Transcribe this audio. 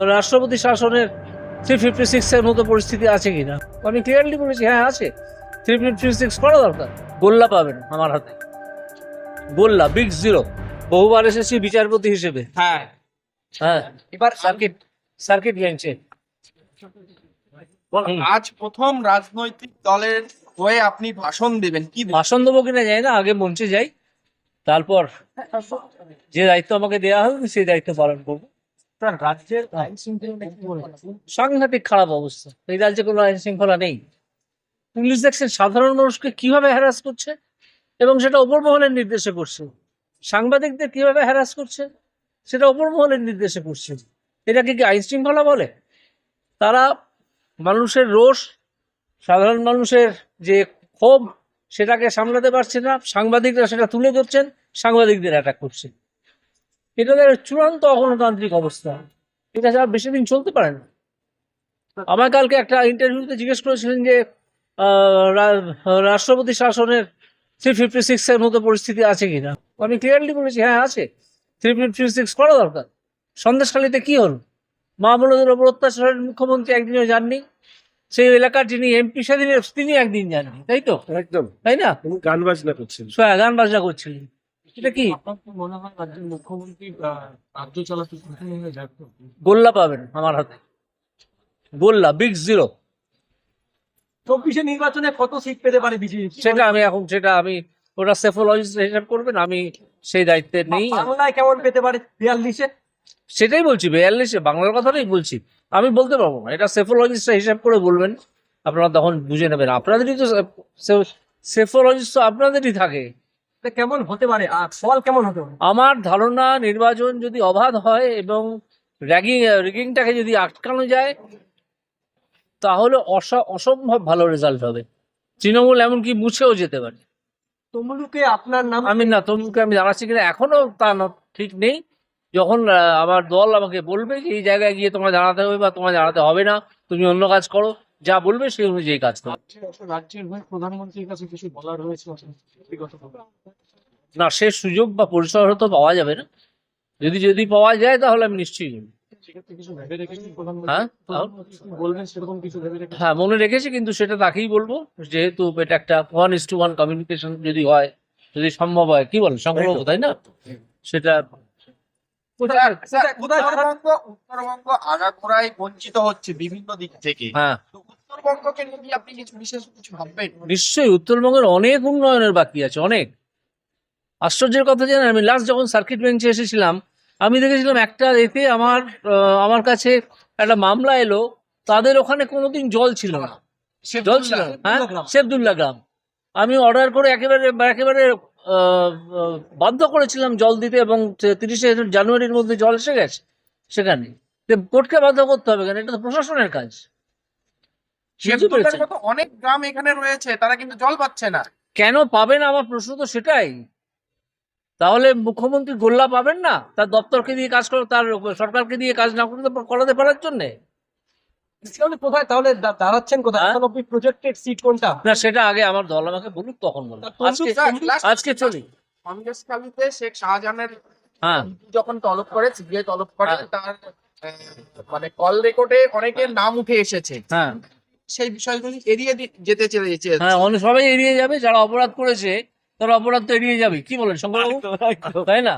রাষ্ট্রপতি শাসনের three fifty সিক্সের মতো পরিস্থিতি আছে কিনা? আমি ক্লিয়ারলি বলেছি হ্যাঁ আছে। থ্রি ফিফটি সিক্স করা দরকার। গোল্লা পাবেন আমার হাতে। গোল্লা বিগ জিরো বহুবার এসেছি বিচারপতি হিসেবে। হ্যাঁ। হ্যাঁ। এবার সার্কিট সার্কিট বেঞ্চে আজ প্রথম রাজনৈতিক দলের হয়ে আপনি ভাষণ দেবেন কি ভাষণ দেবো কিনা যাই না আগে মঞ্চে যাই। তারপর যে দায়িত্ব আমাকে দেওয়া হবে সেই দায়িত্ব পালন করব। রাজ্যের সাংঘাতিক খারাপ অবস্থা। এই রাজ্যে কোনো আইন শৃঙ্খলা নেই। পুলিশ দেখছেন সাধারণ মানুষকে কীভাবে হ্যারাস করছে এবং সেটা ওপর মহলের নির্দেশে করছে। সাংবাদিকদের কীভাবে হ্যারাস করছে সেটা ওপর মহলের নির্দেশে করছে। এটাকে কি আইন শৃঙ্খলা বলে? তারা মানুষের রোষ সাধারণ মানুষের যে ক্ষোভ সেটাকে সামলাতে পারছে না। সাংবাদিকরা সেটা তুলে ধরছেন সাংবাদিকদের অ্যাটাক করছে। এটা তাদের চূড়ান্ত অগণতান্ত্রিক অবস্থা। এটা ছাড়া বেশি দিন চলতে পারে না। আমার কালকে একটা ইন্টারভিউতে জিজ্ঞেস করেছিলেন যে রাষ্ট্রপতি শাসনের থ্রি ফিফটি সিক্সের মতো পরিস্থিতি আছে কিনা। আমি ক্লিয়ারলি বলেছি হ্যাঁ আছে। থ্রি ফিফটি সিক্স করা দরকার। সন্দেশখালীতে কি হলো? মা বোনদের ওপর অত্যাচারের মুখ্যমন্ত্রী একদিনও যাননি। সেই এলাকার যিনি এমপি সেদিন তিনি একদিন যাননি। তাই তো? একদম। তাই না? তিনি গান বাজনা করছেন সোয়া গান বাজনা করছিলেন। এটা কি? মনে হয় রাজ্যের মুখ্যমন্ত্রী রাজ্য চালাতে সক্ষম হয়ে যাবে? গোল্লা পাবেন আমার হাতে। গোল্লা বিগ জিরো চব্বিশে নির্বাচনে কত সিট পেতে পারে বিজেপি? সেটা আমি এখন সেটা আমি ওটা সেফোলজিস্ট হিসাব করবেন আমি সেই দায়িত্বে নেই। বাংলায় কেমন পেতে পারে বিয়াল্লিশে? সেটাই বলছি বিয়াল্লিশে বাংলার কথাটাই বলছি। আমি বলতে পারব না এটা সেফোলজিস্ট হিসাব করে বলবেন আপনারা তখন বুঝে নেবেন। আপনাদেরই তো সেফোলজিস্ট তো আপনাদেরই থাকে। কেমন হতে পারে? আর ফল কেমন হতে পারে? আমার ধারণা নির্বাচন যদি অবাধ হয় এবং র্যাগিং র্যাগিংটাকে যদি আটকানো যায় তাহলে অস- অসম্ভব ভালো রেজাল্ট হবে। তৃণমূল এমনকি মুছেও যেতে পারে। তমলুকে আপনার নাম? আমি না তমলুকে আমি দাঁড়াচ্ছি কিনা এখনও তা ঠিক নেই। যখন আমার দল আমাকে বলবে যে এই জায়গায় গিয়ে তোমার দাঁড়াতে হবে বা তোমার দাঁড়াতে হবে না তুমি অন্য কাজ করো। যা বলবে সেই অনুযায়ী কাজ করো রাজ্যের হয়ে প্রধানমন্ত্রীর কাছে কিছু বলার রয়েছে না সে সুযোগ বা পরিসর তো পাওয়া যাবে না। যদি যদি পাওয়া যায় তাহলে আমি নিশ্চয়ই বলব। সেক্ষেত্রে কিছু ভেবে রেখেছি প্রধানমন্ত্রী। হ্যাঁ? রেখেছি। হ্যাঁ মনে রেখেছি কিন্তু সেটা তাকেই বলব। যেহেতু এটা একটা one is two one communication যদি হয় যদি সম্ভব হয় কি বলেন? সম্ভব তাই না? সেটা উত্তরবঙ্গ উত্তরবঙ্গ আগাগোড়ায় বঞ্চিত হচ্ছে বিভিন্ন দিক থেকে। হ্যাঁ। উত্তরবঙ্গকে নিয়ে আপনি কিছু বিশেষ কিছু ভাববেন? নিশ্চয়ই উত্তরবঙ্গের অনেক উন্নয়নের বাকি আছে অনেক। আশ্চর্যের কথা জানেন আমি লাস্ট যখন সার্কিট বেঞ্চে এসেছিলাম আমি দেখেছিলাম একটা এতে আমার আমার কাছে একটা মামলা এলো তাদের ওখানে কোনোদিন জল ছিল না। জল ছিল না, হ্যাঁ? শেবদুল্লা গ্রাম। আমি অর্ডার করে একেবারে একেবারে বাধ্য করেছিলাম জল দিতে এবং তিরিশে জানুয়ারির মধ্যে জল এসে গেছে সেখানে। তো কোর্টকে বাধ্য করতে হবে কেন? এটা তো প্রশাসনের কাজ। অনেক গ্রাম এখানে রয়েছে তারা কিন্তু জল পাচ্ছে না। কেন পাবে না? আমার প্রশ্ন তো সেটাই। তাহলে মুখ্যমন্ত্রী গোল্লা পাবেন না? তার দপ্তরকে দিয়ে কাজ করে তার সরকারকে দিয়ে কাজ না করতে করাতে পারার জন্য। তাহলে কোথায়? তাহলে দাঁড়াচ্ছেন কোথায়? হ্যাঁ? প্রজেক্টেড সিট কোনটা? না সেটা আগে আমার দল আমাকে বলুক তখন বলুক। আজকে আজকে চলি। সন্দেশখালীতে শেখ শাহজাহানের হ্যাঁ। যখন তলব করে সিবিআই তলব করে হ্যাঁ। তার মানে কল রেকর্ডে অনেকের নাম উঠে এসেছে। হ্যাঁ। সেই বিষয়গুলি এড়িয়ে যেতে চেয়েছে। হ্যাঁ অনেক সবাই এড়িয়ে যাবে যারা অপরাধ করেছে তারা অপরাধ তো এড়িয়ে যাবে। কি বলেন শঙ্করবাবু? তাই না?